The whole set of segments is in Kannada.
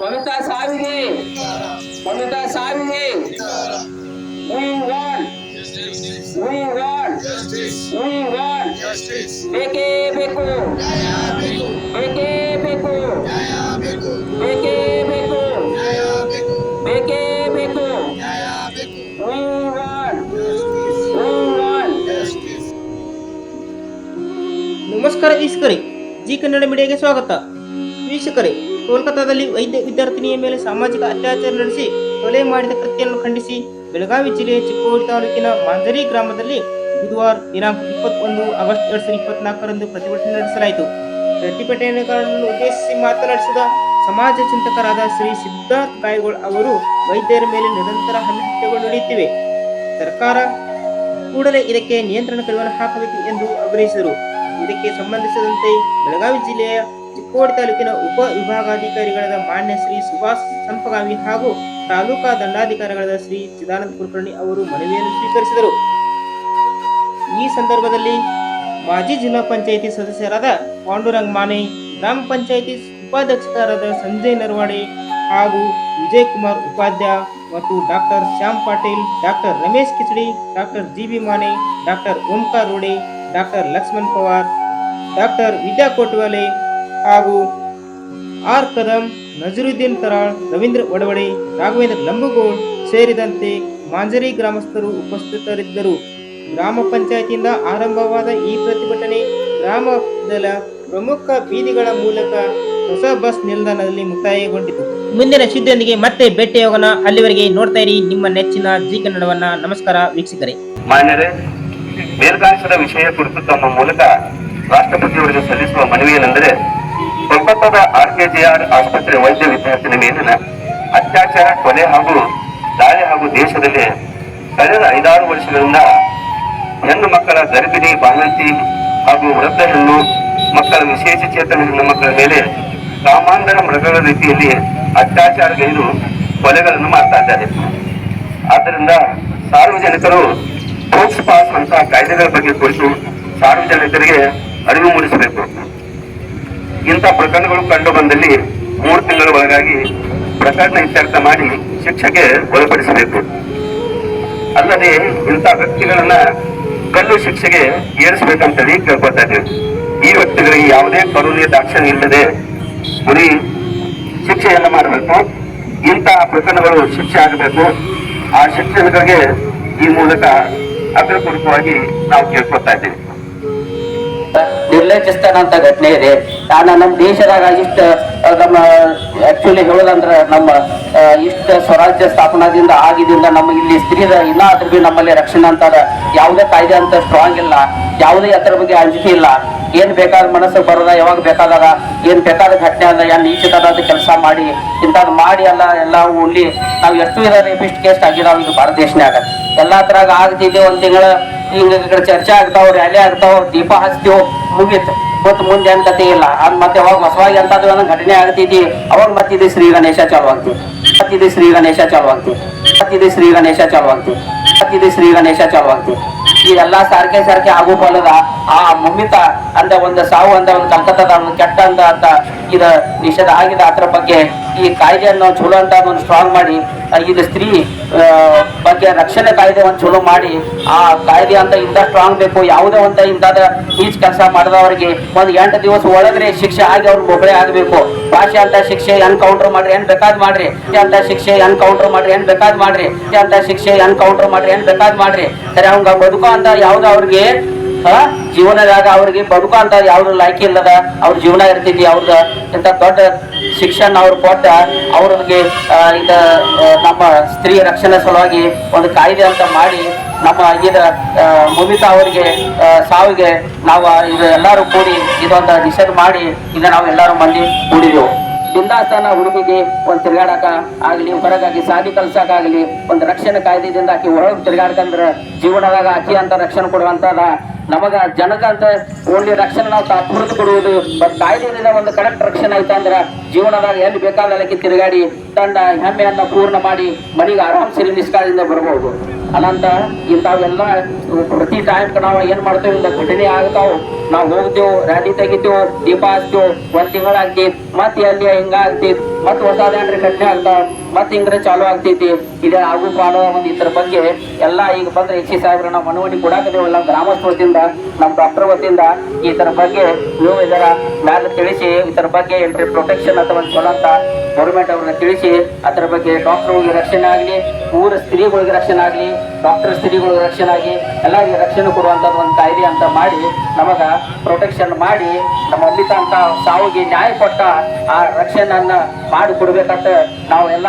ಮಮತಾ ಸಾವಿಗೆ ಮಮತಾ ಸಾವಿಗೆ We want, we want, we want. ಬೇಕೇ ಬೇಕು ಬೇಕೇ ಬೇಕು ಬೇಕೇ ಬೇಕು ಬೇಕೇ ಬೇಕು We want, we want. ನಮಸ್ಕಾರ ವೀಕ್ಷಕರೇ ಜಿ ಕನ್ನಡ ಮೀಡಿಯಾಗೆ ಸ್ವಾಗತ ವೀಕ್ಷಕರೇ ಕೋಲ್ಕತ್ತಾದಲ್ಲಿ ವೈದ್ಯ ವಿದ್ಯಾರ್ಥಿನಿಯ ಮೇಲೆ ಸಾಮಾಜಿಕ ಅತ್ಯಾಚಾರ ನಡೆಸಿ ಕೊಲೆ ಮಾಡಿದ ಕೃತ್ಯವನ್ನು ಖಂಡಿಸಿ ಬೆಳಗಾವಿ ಜಿಲ್ಲೆಯ ಚಿಕ್ಕೋಡಿ ತಾಲೂಕಿನ ಮಾಂಜರಿ ಗ್ರಾಮದಲ್ಲಿ ಬುಧವಾರ ದಿನಾಂಕ ಇಪ್ಪತ್ತೊಂದು ಆಗಸ್ಟ್ ಎರಡ್ ಸಾವಿರದ ಇಪ್ಪತ್ನಾಲ್ಕರಂದು ಪ್ರತಿಭಟನೆ ನಡೆಸಲಾಯಿತು. ಪ್ರತಿಭಟನೆಗಳನ್ನು ಉದ್ದೇಶಿಸಿ ಮಾತನಾಡಿಸಿದ ಸಮಾಜ ಚಿಂತಕರಾದ ಶ್ರೀ ಸಿದ್ಧಾರ್ಥ್ ಗಾಯಗೋಳ್ ಅವರು, ವೈದ್ಯರ ಮೇಲೆ ನಿರಂತರ ಹಲ್ಲೆಗಳು ನಡೆಯುತ್ತಿವೆ. ಸರ್ಕಾರ ಕೂಡಲೇ ಇದಕ್ಕೆ ನಿಯಂತ್ರಣ ಕಡಿವಾಣ ಹಾಕಬೇಕು ಎಂದು ಆಗ್ರಹಿಸಿದರು. ಇದಕ್ಕೆ ಸಂಬಂಧಿಸಿದಂತೆ ಬೆಳಗಾವಿ ಜಿಲ್ಲೆಯ ಚಿಕ್ಕೋಡಿ ತಾಲೂಕಿನ ಉಪ ವಿಭಾಗಾಧಿಕಾರಿಗಳಾದ ಮಾನ್ಯ ಶ್ರೀ ಸುಭಾಷ್ ಸಂಪಗಾಮಿ ಹಾಗೂ ತಾಲೂಕಾ ದಂಡಾಧಿಕಾರಿಗಳಾದ ಶ್ರೀ ಚಿದಾನಂದ ಕುಲಕರ್ಣಿ ಅವರು ಮನವಿಯನ್ನು ಸ್ವೀಕರಿಸಿದರು. ಈ ಸಂದರ್ಭದಲ್ಲಿ ಮಾಜಿ ಜಿಲ್ಲಾ ಪಂಚಾಯಿತಿ ಸದಸ್ಯರಾದ ಪಾಂಡುರಂಗ್ ಮಾನೆ ಗ್ರಾಮ ಪಂಚಾಯಿತಿ ಉಪಾಧ್ಯಕ್ಷರಾದ ಸಂಜಯ್ ನರವಾಡೆ ಹಾಗೂ ವಿಜಯ್ ಕುಮಾರ್ ಉಪಾಧ್ಯಾಯ ಮತ್ತು doctor Shyam Patil, doctor Ramesh Kichadi, doctor G B Mane doctor Omkar Rode, doctor Laxman Pawar, doctor Vidya Kotwale ಹಾಗೂ ಆರ್ ಕದಂ ನಜರುದ್ದೀನ್ ತರಾಳ್ ರವೀಂದ್ರ ಒಡವಡೆ, ರಾಘವೇಂದ್ರ ಲಂಬಗೋಳ್ ಸೇರಿದಂತೆ ಮಾಂಜರಿ ಗ್ರಾಮಸ್ಥರು ಉಪಸ್ಥಿತರಿದ್ದರು. ಗ್ರಾಮ ಪಂಚಾಯತಿಯಿಂದ ಆರಂಭವಾದ ಈ ಪ್ರತಿಭಟನೆ ಗ್ರಾಮದ ಪ್ರಮುಖ ಬೀದಿಗಳ ಮೂಲಕ ಹೊಸ ಬಸ್ ನಿಲ್ದಾಣದಲ್ಲಿ ಮುಕ್ತಾಯಗೊಂಡಿತು. ಮುಂದಿನ ಸುದ್ದಿಯೊಂದಿಗೆ ಮತ್ತೆ ಭೇಟಿಯಾಗೋಣ ಅಲ್ಲಿವರೆಗೆ ನೋಡ್ತಾ ಇರಿ ನಿಮ್ಮ ನೆಚ್ಚಿನ ಜಿ ಕನ್ನಡವನ್ನ. ನಮಸ್ಕಾರ ವೀಕ್ಷಕರೇ. ಮಾನ್ಯರೇ ವಿಷಯ ಕುರಿತು ತಮ್ಮ ಮೂಲಕ ರಾಷ್ಟ್ರಪತಿಯವರಿಗೆ ಸಲ್ಲಿಸುವ ಮನವಿಯೇನೆಂದರೆ ಕೋಲ್ಕತ್ತಾದ ಆರ್ಕೆಜಿಆರ್ ಆಸ್ಪತ್ರೆ ವೈದ್ಯ ವಿದ್ಯಾರ್ಥಿನಿ ಮೇಲಿನ ಅತ್ಯಾಚಾರ, ಕೊಲೆ ಹಾಗೂ ದಾಳಿ ಹಾಗೂ ದೇಶದಲ್ಲಿ ಕಳೆದ ಐದಾರು ವರ್ಷಗಳಿಂದ ಹೆಣ್ಣು ಮಕ್ಕಳ ಗರ್ಭಿಣಿ, ಬಾಣಂತಿ ಹಾಗೂ ವೃದ್ಧ ಹೆಣ್ಣು ಮಕ್ಕಳ ವಿಶೇಷ ಚೇತನ ಹೆಣ್ಣು ಮಕ್ಕಳ ಮೇಲೆ ಕಾಮಾಂಧರ ಮೃಗಗಳ ರೀತಿಯಲ್ಲಿ ಅತ್ಯಾಚಾರಗೈದು ಕೊಲೆಗಳನ್ನು ಮಾಡ್ತಾ ಇದ್ದಾರೆ. ಆದ್ದರಿಂದ ಸಾರ್ವಜನಿಕರು ಪೋಕ್ಸ್ ಪಾಸ್ ಅಂತ ಕಾಯ್ದೆಗಳ ಬಗ್ಗೆ ಕುರಿತು ಸಾರ್ವಜನಿಕರಿಗೆ ಅರಿವು ಮೂಡಿಸಬೇಕು. ಇಂಥ ಪ್ರಕರಣಗಳು ಕಂಡು ಬಂದಲ್ಲಿ ಮೂರು ತಿಂಗಳ ಒಳಗಾಗಿ ಪ್ರಕರಣ ಇತ್ಯರ್ಥ ಮಾಡಿ ಶಿಕ್ಷೆಗೆ ಒಳಪಡಿಸಬೇಕು. ಅಲ್ಲದೆ ಇಂಥ ವ್ಯಕ್ತಿಗಳನ್ನ ಕಲ್ಲು ಶಿಕ್ಷೆಗೆ ಏರಿಸಬೇಕಂತೇಳಿ ಕೇಳ್ಕೊತಾ ಇದ್ದೀವಿ. ಈ ವ್ಯಕ್ತಿಗಳಿಗೆ ಯಾವುದೇ ಕರುಣೆಯ ದಾಕ್ಷಣ್ಯ ಇಲ್ಲದೆ ಗುರಿ ಶಿಕ್ಷೆಯನ್ನ ಮಾಡಬೇಕು. ಇಂತಹ ಪ್ರಕರಣಗಳು ಶಿಕ್ಷೆ ಆಗಬೇಕು. ಆ ಶಿಕ್ಷಣಗಳಿಗೆ ಈ ಮೂಲಕ ಅಗ್ರಪೂರ್ವಕವಾಗಿ ನಾವು ಕೇಳ್ಕೊತಾ ಇದ್ದೀವಿ. ನಿರ್ಲಕ್ಷಿಸ್ತಾನಂತ ಘಟನೆ ಇದೆ. ನಾನು ನಮ್ಮ ದೇಶದಾಗ ಇಷ್ಟ ನಮ್ಮ ಆಕ್ಚುಲಿ ಹೇಳೋದಂದ್ರ ನಮ್ಮ ಇಷ್ಟ ಸ್ವರಾಜ್ಯ ಸ್ಥಾಪನಾದಿಂದ ಆಗಿದಿಂದ ನಮ್ಮ ಇಲ್ಲಿ ಸ್ತ್ರೀ ಇನ್ನ ಅದ್ರ ಬಿ ನಮ್ಮಲ್ಲಿ ರಕ್ಷಣೆ ಅಂತಾರ. ಯಾವುದೇ ಕಾಯ್ದೆ ಅಂತ ಸ್ಟ್ರಾಂಗ್ ಇಲ್ಲ. ಯಾವುದೇ ಅದ್ರ ಬಗ್ಗೆ ಅಂಜಿಕೆ ಇಲ್ಲ. ಏನ್ ಬೇಕಾದ ಮನಸ್ಸು ಬರೋದ, ಯಾವಾಗ ಬೇಕಾದಾಗ ಏನ್ ಬೇಕಾದ ಘಟನೆ ಅಲ್ಲ ಯಾರು ನೀಚತನದ ಕೆಲಸ ಮಾಡಿ, ಇಂಥದ್ ಮಾಡಿ ಅಲ್ಲ ಎಲ್ಲ ಉಳ್ಳಿ ನಾವು ಎಷ್ಟು ವಿಧ ರೇಪಿಸ್ಟ್ ಕೇಸ್ ಆಗಿದಾವ ಇದು ಭಾರತ ದೇಶನಾಗ ಎಲ್ಲಾ ತರಾಗ ಆಗ್ತಿದ್ದೆ ಒಂದ್ ತಿಂಗಳ ಹಿಂಗ ಚರ್ಚೆ ಆಗ್ತಾವ ರ್ಯಾಲಿ ಆಗ್ತಾವ, ದೀಪ ಹಚ್ತೀವ್, ಮುಗೀತು. ಮತ್ ಮುಂದೆ ಅಂತ ಕತೆ ಇಲ್ಲ ಅದ್ ಮತ್ತೆ ಅವಾಗ ಹೊಸವಾಗಿ ಎಂತಾದ್ರು ಘಟನೆ ಆಗ್ತೈತಿ ಅವಾಗ ಮತ್ತಿದೆ ಶ್ರೀ ಗಣೇಶ ಚಾಲು ಆಗ್ತಿ ಮತ್ತಿದೆ ಶ್ರೀ ಗಣೇಶ ಚಾಲು ಆಗ್ತಿ ಮತ್ತಿದೆ ಶ್ರೀ ಗಣೇಶ ಚಾಲು ಆಗ್ತಿ ಮತ್ತಿದೆ ಶ್ರೀ ಗಣೇಶ ಚಾಲು ಆಗ್ತಿ ಇದೆಲ್ಲ ಸಾರ್ಕೆ ಸಾರ್ಕೆ ಆಗು ಆ ಮುಮ್ಮಿತ ಅಂದ ಒಂದು ಸಾವು ಅಂದ ಒಂದು ಕಲ್ಕತ್ತಾದ ಒಂದು ಕೆಟ್ಟ ಅಂದ ಅಂತ ಇದ ನಿಷೇಧ ಆಗಿದೆ. ಅದ್ರ ಬಗ್ಗೆ ಈ ಕಾಯ್ದೆಯನ್ನು ಚಲೋ ಅಂತ ಒಂದು ಸ್ಟ್ರಾಂಗ್ ಮಾಡಿ ಇದು ಸ್ತ್ರೀ ಬಗ್ಗೆ ರಕ್ಷಣೆ ಕಾಯ್ದೆ ಒಂದು ಚಲೋ ಮಾಡಿ, ಆ ಕಾಯ್ದೆ ಅಂತ ಇಂಥ ಸ್ಟ್ರಾಂಗ್ ಬೇಕು. ಯಾವುದೇ ಒಂದು ಇಂಥದ ಈಜ್ ಕೆಲಸ ಮಾಡಿದವರಿಗೆ ಒಂದು ಎಂಟು ದಿವಸ ಒಳಗಡೆ ಶಿಕ್ಷೆ ಆಗಿ ಅವ್ರಿಗೆ ಒಬ್ಬರೇ ಆಗಬೇಕು. ಭಾಷೆ ಅಂತ ಶಿಕ್ಷೆ ಎನ್ಕೌಂಟರ್ ಮಾಡ್ರಿ, ಏನ್ ಬೇಕಾದ್ ಮಾಡ್ರಿ. ಅಂತ ಶಿಕ್ಷೆ ಎನ್ಕೌಂಟರ್ ಮಾಡ್ರಿ, ಏನ್ ಬೇಕಾದ್ ಮಾಡ್ರಿ. ಅಂತ ಶಿಕ್ಷೆ ಎನ್ಕೌಂಟರ್ ಮಾಡ್ರಿ, ಏನ್ ಬೇಕಾದ್ ಮಾಡ್ರಿ. ಸರಿ ಅವಂಗ ಬದುಕೋ ಅಂತ ಯಾವ್ದು ಅವ್ರಿಗೆ ಜೀವನದಾಗ ಅವ್ರಿಗೆ ಬದುಕೋ ಅಂತ ಯಾವ್ದು ಲಾಯ್ಕಿ ಇಲ್ಲದ ಅವ್ರ ಜೀವನ ಇರ್ತೈತಿ, ಅವ್ರದ ಇಂಥ ದೊಡ್ಡ ಶಿಕ್ಷಣ ಅವ್ರು ಕೊಟ್ಟ ಅವ್ರಿಗೆ ಇದ ನಮ್ಮ ಸ್ತ್ರೀ ರಕ್ಷಣೆ ಸಲುವಾಗಿ ಒಂದು ಕಾಯ್ದೆ ಅಂತ ಮಾಡಿ ನಮ್ಮ ಇದ ಮುಮಿತಾ ಅವರಿಗೆ ಸಾವಿಗೆ ನಾವು ಇದು ಎಲ್ಲರೂ ಕೂಡಿ ಇದೊಂದು ನಿಷೇಧ ಮಾಡಿ ಈಗ ನಾವು ಎಲ್ಲರೂ ಮಂದಿ ಕೂಡಿದೆವು. ಬಿಂದಾಸ್ತಾನ ಹುಡುಗಿಗೆ ಒಂದು ತಿರ್ಗಾಡಕ ಆಗ್ಲಿ, ಹೊರಗಾಗಿ ಸಾಲಿ ಕಲ್ಸಕ್ಕಾಗಲಿ ಒಂದು ರಕ್ಷಣೆ ಕಾಯ್ದೆಯಿಂದ ಆಕಿ ಹೊರಗೆ ತಿರುಗಾಡ್ಕಂದ್ರೆ ಜೀವನದಾಗ ಆಕಿ ಅಂತ ರಕ್ಷಣೆ ಕೊಡುವಂತದ ನಮಗ ಜನಕ ಅಂತ ಓನ್ಲಿ ರಕ್ಷಣೆ ನಾವು ತಾ ತುರಿದು ಕೊಡುವುದು. ಬಟ್ ಕಾಯ್ದೆಯಿಂದ ಒಂದು ಕರೆಕ್ಟ್ ರಕ್ಷಣೆ ಆಯ್ತು ಅಂದ್ರೆ ಜೀವನದಾಗ ಎಲ್ಲಿ ಬೇಕಾದಲ್ಲಕ್ಕೆ ತಿರುಗಾಡಿ ತಂಡ ಹೆಮ್ಮೆಯನ್ನ ಪೂರ್ಣ ಮಾಡಿ ಮನೆಗೆ ಆರಾಮ್ ಸಿರಿ ನಿಷ್ಕಾಳದಿಂದ ಬರಬಹುದು. ಅನಂತ ಇಂಥವೆಲ್ಲ ಪ್ರತಿ ಟೈಮ್ ನಾವು ಏನ್ ಮಾಡ್ತೇವೆ ಇಂಥ ಘಟನೆ ಆಗ್ತಾವ್. ನಾವು ಹೋಗ್ತೇವೆ ರ್ಯಾಲಿ ತೆಗಿತೇವೆ, ದೀಪ ಹಚ್ತೇವೆ, ಒಂದ್ ತಿಂಗಳಾಗ್ತಿ, ಮತ್ತೆ ಅಲ್ಲಿ ಹಿಂಗಾಗ್ತಿ, ಮತ್ತೆ ಮತ್ ಹೊಸದೇನ್ರಿ ಘಟನೆ ಆಗ್ತಾವ. ಮತ್ ಹಿಂಗ್ರೆ ಚಾಲು ಆಗ್ತೈತಿ. ಇದೇ ಆಗು ಪಾಲು ಒಂದು ಇದ್ರ ಬಗ್ಗೆ ಎಲ್ಲಾ ಈಗ ಬಂದ್ರೆ ಎಚ್ ಸಿ ಸಾಹೇಬ್ರ ನಾವು ಮನವಣಿ ಕೊಡಾಕದೇವಲ್ಲ ಗ್ರಾಮಸ್ಥ ವತಿಯಿಂದ ನಮ್ಮ ಡಾಕ್ಟರ್ ವತಿಯಿಂದ ಇದರ ಬಗ್ಗೆ ನೀವು ಇದರ ಮ್ಯಾಲ ತಿಳಿಸಿ ಇದರ ಬಗ್ಗೆ ಎಂಟ್ರಿ ಪ್ರೊಟೆಕ್ಷನ್ ಅಥವಾ ಚಲೋ ಅಂತ ಗೌರ್ಮೆಂಟ್ ಅವ್ರನ್ನ ತಿಳಿಸಿ, ಅದ್ರ ಬಗ್ಗೆ ಡಾಕ್ಟರ್ಗಳಿಗೆ ರಕ್ಷಣೆ ಆಗ್ಲಿ, ಊರ ಸ್ತ್ರೀಗಳಿಗೆ ರಕ್ಷಣೆ ಆಗಲಿ ಡಾಕ್ಟರ್ ಸ್ತ್ರೀಗಳಿಗೆ ರಕ್ಷಣೆ ಆಗಿ ಎಲ್ಲರಿಗೆ ರಕ್ಷಣೆ ಕೊಡುವಂಥದ್ದು ಒಂದು ಕಾಯ್ದೆ ಅಂತ ಮಾಡಿ ನಮಗ ಪ್ರೊಟೆಕ್ಷನ್ ಮಾಡಿ ನಮ್ಮ ಅಮಿತ ಅಂತ ಸಾವಿಗೆ ನ್ಯಾಯ ಕೊಟ್ಟ ಆ ರಕ್ಷಣೆಯನ್ನ ಮಾಡಿಕೊಡ್ಬೇಕಂತ ನಾವು ಎಲ್ಲ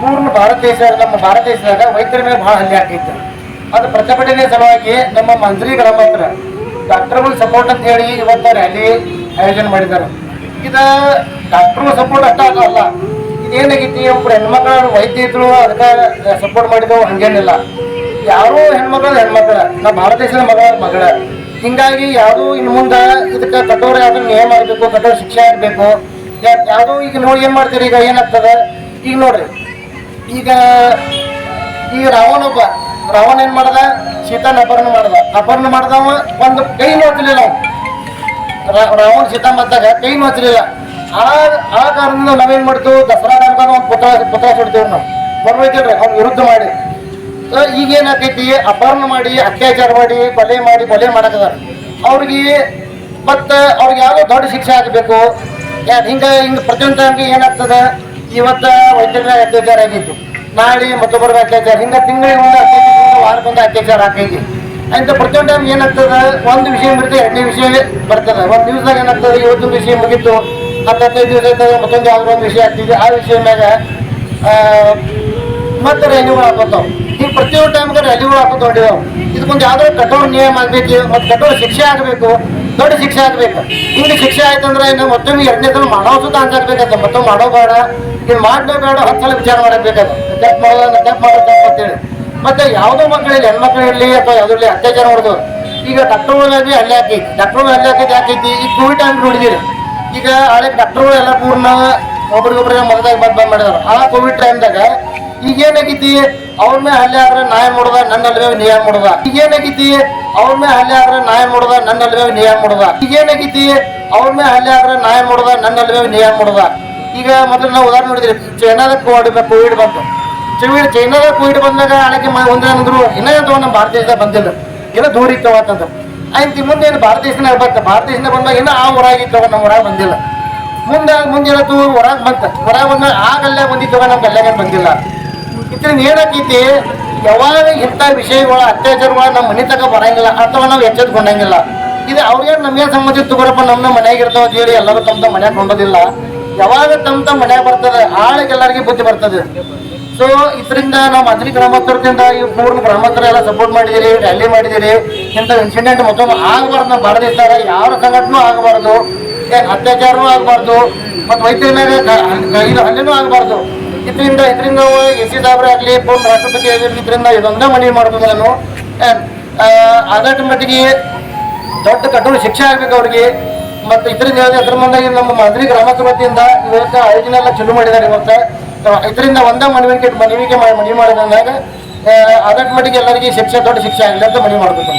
ಪೂರ್ಣ ಭಾರತ ದೇಶ ನಮ್ಮ ಭಾರತ ದೇಶದಾಗ ವೈದ್ಯರ ಮೇಲೆ ಬಹಳ ಹಲ್ಲೆ ಆಗ್ತಿತ್ತು. ಅದು ಪ್ರತಿಭಟನೆ ಸಲುವಾಗಿ ನಮ್ಮ ಮಂತ್ರಿಗಳ ಮಾತ್ರ ಹತ್ರ ಡಾಕ್ಟರ್ಗಳ ಸಪೋರ್ಟ್ ಅಂತ ಹೇಳಿ ಇವತ್ತ ರ್ಯಾಲಿ ಆಯೋಜನೆ ಮಾಡಿದ್ದಾರೆ. ಇದ ಡಾಕ್ಟರ್ ಸಪೋರ್ಟ್ ಅಷ್ಟ ಅಲ್ಲ. ಇದೇನಾಗಿತ್ತು ಒಬ್ರು ಹೆಣ್ಮಕ್ಳು, ವೈದ್ಯ ಇದ್ರು ಅದಕ್ಕೆ ಸಪೋರ್ಟ್ ಮಾಡಿದವು, ಹಂಗೇನಿಲ್ಲ. ಯಾರು ಹೆಣ್ಮಕ್ಳು ಹೆಣ್ಮಕ್ಳ, ನಮ್ಮ ಭಾರತ ದೇಶದ ಮಗಳ ಮಗಳ. ಹಿಂಗಾಗಿ ಯಾರು ಇನ್ನು ಮುಂದೆ ಇದಕ್ಕೆ ಕಠೋರ ಯಾವ್ದು ನಿಯಮ ಆಗಬೇಕು ಕಠೋರ ಶಿಕ್ಷೆ ಆಗಬೇಕು. ಯಾವುದು ಈಗ ನೋಡಿ ಏನ್ ಮಾಡ್ತೀರಿ? ಈಗ ಏನಾಗ್ತದೆ? ಈಗ ನೋಡ್ರಿ. ಈಗ ಈಗ ರಾವಣ ಒಬ್ಬ, ರಾವಣ ಏನ್ ಮಾಡ್ದ? ಸೀತಾನ ಅಪರ್ಣ ಮಾಡ್ದ. ಅಪರ್ಣ ಮಾಡ್ದವ ಒಂದು ಕೈ ನೋಡ್ತಿರ್ಲಿಲ್ಲ ರಾವಣ ಸೀತಾ ಮದ್ದಾಗ ಕೈ ನೋಡ್ತಿರ್ಲಿಲ್ಲ. ಆ ಆ ಕಾರಣದಿಂದ ನಾವೇನ್ ಮಾಡ್ತು ದಸರಾ ಅಂತ ಒಂದು ಪುತ್ರ ಪುತ್ರ ಸುಡ್ತೇವೆ ನಾವು. ಬರ್ಬೇಕಲ್ರಿ, ಅವ್ನ ವಿರುದ್ಧ ಮಾಡಿ. ಈಗ ಏನಾಕೈತಿ ಅಪಹರಣ ಮಾಡಿ, ಅತ್ಯಾಚಾರ ಮಾಡಿ, ಕೊಲೆ ಮಾಡಿ, ಕೊಲೆ ಮಾಡಕದಾರ ಅವ್ರಿಗೆ ಮತ್ತೆ ಅವ್ರಿಗೆ ಯಾವ್ದೋ ದೊಡ್ಡ ಶಿಕ್ಷೆ ಆಗಬೇಕು. ಯಾಕೆ ಹಿಂಗ ಹಿಂಗ ಪ್ರತಿಯೊಂದು ಟೈಮ್ಗೆ ಏನಾಗ್ತದ? ಇವತ್ತ ವೈದ್ಯರ ಅತ್ಯಾಚಾರ ಆಗಿತ್ತು ನಾಳೆ ಮತ್ತೊಬ್ಬರ ಅತ್ಯಾಚಾರ. ಹಿಂಗ ತಿಂಗಳಿಗೆ ಒಂದು ಅತ್ಯಾಚಾರ, ವಾರಕ್ಕೊಂದು ಅತ್ಯಾಚಾರ ಆಗೈತಿ ಅಂತ ಪ್ರತಿಯೊಂದು ಟೈಮ್ ಏನಾಗ್ತದ? ಒಂದು ವಿಷಯ ಬಿಡ್ತದೆ ಎರಡನೇ ವಿಷಯ ಬರ್ತದೆ. ಒಂದು ದಿವಸದಾಗ ಏನಾಗ್ತದೆ? ಇವತ್ತು ವಿಷಯ ಮುಗಿತು. ಹತ್ತು ಹತ್ತೈದು ದಿವಸ ಆಯ್ತದೆ, ಮತ್ತೊಂದು ಯಾವ್ದೋ ಒಂದು ವಿಷಯ ಆಗ್ತಿದೆ. ಆ ವಿಷಯ ಮ್ಯಾಗ ಮತ್ತೆ ರ್ಯಾಲಿಗಳು ಹಾಕೋತಾವ್. ಈಗ ಪ್ರತಿಯೊಂದು ಟೈಮ್ಗೆ ರ್ಯಾಲಿಗಳು ಹಾಕೋತ ಇದಕ್ಕೊಂದು ಯಾವ್ದೋ ಕಠೋರ ನಿಯಮ ಆಗ್ಬೇಕು, ಮತ್ತು ಕಠೋರ ಶಿಕ್ಷೆ ಆಗಬೇಕು. ದೊಡ್ಡ ಶಿಕ್ಷೆ ಆಗ್ಬೇಕು. ಹಿಂಗೆ ಶಿಕ್ಷೆ ಆಯ್ತಂದ್ರೆ ಇನ್ನು ಮತ್ತೊಮ್ಮೆ ಎರಡನೇ ಸಲ ಮಾಡೋ ಸುತ್ತ ಅನ್ಸಾಕ್ಬೇಕಂತ ಮತ್ತೊಮ್ಮೆ ಮಾಡೋ ಬೇಡ. ಇದು ಮಾಡಲೇ ಬೇಡ. ಹತ್ತು ಸಲ ವಿಚಾರ ಮಾಡಬೇಕಂತ ತಪ್ಪು ಮಾಡೋದು ತಪ್ಪು ಮಾಡೋದು ತಪ್ಪು ಅಂತೇಳಿ. ಮತ್ತೆ ಯಾವುದೋ ಮಕ್ಕಳಿರಲಿ ಹೆಣ್ಮಕ್ಳು ಇರಲಿ ಅಥವಾ ಯಾವುದ್ರಲ್ಲಿ ಅತ್ಯಾಚಾರ ಮಾಡೋದು. ಈಗ ಡಾಕ್ಟರ್ ಮೇಲೆ ಹಲ್ಲೆ ಹಾಕೈತಿ ಡಾಕ್ಟರ್ ಹಲ್ಲೆ ಹಾಕೈತಿ ಯಾಕೈತಿ ಈ ಕೋವಿಡ್ ಟೈಮ್ ನೋಡಿದಿರಿ ಈಗ ಹಳೆ ಡಾಕ್ಟರ್ಗಳು ಎಲ್ಲ ಪೂರ್ಣ ಒಬ್ರಿಗೊಬ್ರಿಗೆ ಮೊದಲಾಗಿ ಬಂದ್ ಬಂದ್ ಮಾಡಿದಾರೆ. ಆ ಕೋವಿಡ್ ಟೈಮ್ದಾಗ ಈಗ ಏನಾಗೈತಿ ಅವ್ರ ಮೇಲೆ ಹಲ್ಲೆ ಆದ್ರೆ ನಾಯ ಮುಡ್ದ, ನನ್ನ ಅಲ್ವೇ ನ್ಯಾಯ ಮಾಡೋದ. ಈಗ ಏನಾಗೈತಿ ಅವ್ರ ಮೇಲೆ ಹಲ್ಲೆ ಆದ್ರೆ ನಾಯ ಮುಡ್ದ, ನನ್ನ ಅಲ್ವೇ ನ್ಯಾಯ ಮಾಡೋದ. ಈಗ ಏನಾಗೈತಿ ಅವ್ರ ಮೇಲೆ ಹಲ್ಲೆ ಆದ್ರೆ ನಾಯ ಮುಡ್ದ, ನನ್ನ ಅಲ್ವೇ ನ್ಯಾಯ ಮಾಡೋದ. ಈಗ ಮೊದಲು ನಾವು ಉದಾಹರಣೆ ನೋಡಿದ್ರಿ, ಚೈನಾದ ಕೋವಿಡ್ ಕೋವಿಡ್ ಬಂತು. ಚೈನಾದ ಕೋವಿಡ್ ಬಂದಾಗ ಆಳಕ್ಕೆ ಒಂದೇ ಅಂದ್ರು ಇನ್ನೂ ನಮ್ಮ ಭಾರತ ದೇಶದಾಗ ಬಂದಿಲ್ಲ. ಏನೋ ದೂರ ಇತ್ತು ಅಂತಂದ್ರೆ ಆಯ್ತು ಮುಂದೆ ಏನು ಭಾರತ ದೇಶನಾಗ ಬಂತ ಭಾರತ ದೇಶನಾಗ ಬಂದಾಗ ಇನ್ನೂ ಆ ಊರಾಗಿತ್ತವ ನಮ್ಮ ಹೊರಗೆ ಬಂದಿಲ್ಲ. ಮುಂದೆ ಮುಂದೆ ಹೊರಗೆ ಬಂತ. ಹೊರಗೆ ಬಂದಾಗ ಆ ಗಲ್ಲೆ ಬಂದಿತ್ತವ ನಮ್ಮ ಗಲ್ಲೆಗೆ ಬಂದಿಲ್ಲ. ಇದ್ರಿಂದ ಏನಾಕೈತಿ ಯಾವಾಗ ಇಂಥ ವಿಷಯಗಳು ಅತ್ಯಾಚಾರಗಳು ನಮ್ಮ ಮನೆ ತಗ ಬರಂಗಿಲ್ಲ, ಅಥವಾ ನಾವು ಎಚ್ಚೆತ್ಕೊಂಡಂಗಿಲ್ಲ. ಇದು ಅವ್ರಿಗೆ ನಮಗೆ ಸಂಬಂಧಿತ ತಗೋರಪ್ಪ ನಮ್ಮ ನಮ್ಮ ಮನ್ಯಾಗ ಇರ್ತಾವ ಅಂತ ಹೇಳಿ ಎಲ್ಲರೂ ತಮ್ಮ ತಮ್ಮ ಮನ್ಯಾಗ ಕೊಂಡೋದಿಲ್ಲ. ಯಾವಾಗ ತಮ್ಮ ತಮ್ಮ ಮನ್ಯಾಗ ಬರ್ತದೆ, ಆಳಿಗೆ ಎಲ್ಲರಿಗೆ ಬುದ್ಧಿ ಬರ್ತದೆ. ಸೊ ಇದರಿಂದ ನಾವು ಮದ್ರಿ ಗ್ರಾಮಸ್ಥರದಿಂದ ಈ ಪೂರ್ಣ ಗ್ರಾಮಸ್ಥರ ಎಲ್ಲ ಸಪೋರ್ಟ್ ಮಾಡಿದಿರಿ ರ್ಯಾಲಿ ಮಾಡಿದಿರಿ. ಇಂಥ ಇನ್ಸಿಡೆಂಟ್ ಮತ್ತೊಮ್ಮೆ ಆಗಬಾರ್ದು ನಾವು ಭಾರತ ಯಾರ ಸಂಘಟನೂ ಆಗಬಾರ್ದು ಅತ್ಯಾಚಾರನೂ ಆಗಬಾರ್ದು, ಮತ್ತು ವೈದ್ಯರ ಮೇಲೆ ಹಲ್ಲೆನೂ ಆಗಬಾರ್ದು. ಇದರಿಂದ ಇದರಿಂದ ನಾವು ಎಸ್ ಸಿ ಆಗಲಿ, ಪೂರ್ಣ ರಾಷ್ಟ್ರಪತಿ ಆಗಿರ್ಲಿ, ಇದರಿಂದ ಇದೊಂದೇ ಮನವಿ ಮಾಡ್ಬೋದು ನಾನು. ಆದಷ್ಟು ಮಟ್ಟಿಗೆ ದೊಡ್ಡ ಕಠೋರ ಶಿಕ್ಷೆ ಆಗ್ಬೇಕು ಅವ್ರಿಗೆ. ಮತ್ತು ಇದರಿಂದ ಅದ್ರ ಮುಂದಾಗಿ ನಮ್ಮ ಮಂತ್ರಿ ಗ್ರಾಮ ವತಿಯಿಂದ ಇವತ್ತು ಆಯೋಜನೆ ಎಲ್ಲ ಚಲೋ ಮಾಡಿದ್ದಾರೆ ಇವತ್ತು. ಇದರಿಂದ ಒಂದೇ ಮನವಿಗೆ ಮನವಿಗೆ ಮನವಿ ಮಾಡಿದಾಗ ಆದಷ್ಟು ಮಟ್ಟಿಗೆ ಎಲ್ಲರಿಗೆ ಶಿಕ್ಷೆ, ದೊಡ್ಡ ಶಿಕ್ಷೆ ಆಗಲಿ ಅಂತ ಮನವಿ ಮಾಡ್ಬೇಕು